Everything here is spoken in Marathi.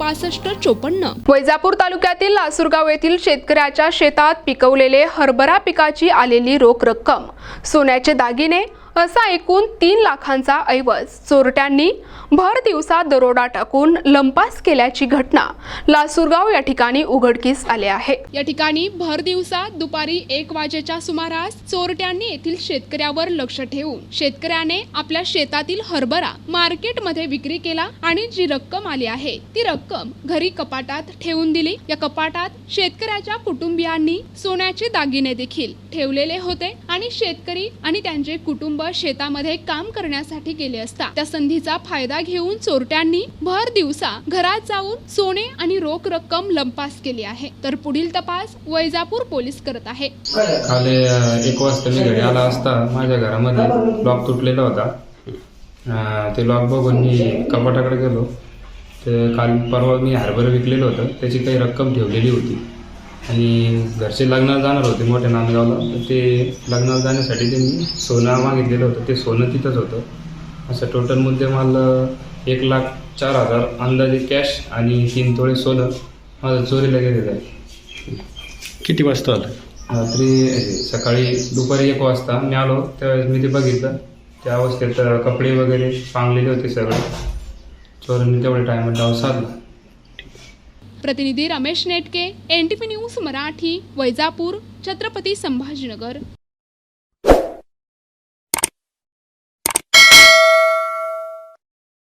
पासष्ट चोपन्न. वैजापूर तालुक्यातील लासूरगाव येथील शेतकऱ्याच्या शेतात पिकवलेले हरभरा पिकाची आलेली रोख रक्कम. सोन्याचे दागिने असा एकूण तीन लाखांचा ऐवज. चोरट्यांनी भर दिवसा दरोडा टाकून लंपास केल्याची घटना लासूरगाव या ठिकाणी उघडकीस आले आहे. या ठिकाणी भर दिवसा दुपारी एक वाजेच्या सुमारास चोरट्यांनी येथील शेतकऱ्यावर लक्ष ठेवून शेतकऱ्याने आपल्या शेतातील हरभरा मार्केटमध्ये विक्री केला आणि जी रक्कम आली आहे ती रक्कम घरी कपाटात ठेवून दिली. या कपाटात शेतकऱ्याच्या कुटुंबियांनी सोन्याचे दागिने देखील ठेवलेले होते आणि शेतकरी आणि त्यांचे कुटुंब शेतामध्ये काम करण्यासाठी गेले असता त्या संधीचा फायदा घेऊन चोरट्यांनी भर दिवसा घरात जाऊन सोने आणि रोख रक्कम लंपास केली आहे. तर पुढील तपास वैजापूर पोलीस करत आहे. काल एक वाजता मी घरी आला असता. माझ्या घरामध्ये लॉक तुटलेला होता. ते लॉक बघून मी कपाटाकडे गेलो. तर काल परवा मी हार्बर विकलेलं होतं. त्याची काही रक्कम ठेवलेली होती. आणि घरचे लग्नाला जाणार होते मोठ्या नांदगावला. तर ते लग्नाला जाण्यासाठी त्यांनी सोनं मागितलेलं होतं. ते सोनं तिथंच होतं. असं टोटल मुद्देमाल अ, एक लाख चार हजार अंदाजे कॅश आणि तीन तोळे सोनं माझं चोरीला गेलेलं आहे किती वाजता आलं? रात्री सकाळी दुपारी एक वाजता मी आलो. त्यावेळेस मी ते बघितलं. त्या अवस्थेत कपडे वगैरे पांगलेले होते सगळे. चोरांनी तेवढे टायमात डाव साधला. प्रतिनिधी Ramesh Netke N T news Marathi Vaijapur Chhatrapati Sambhajinagar.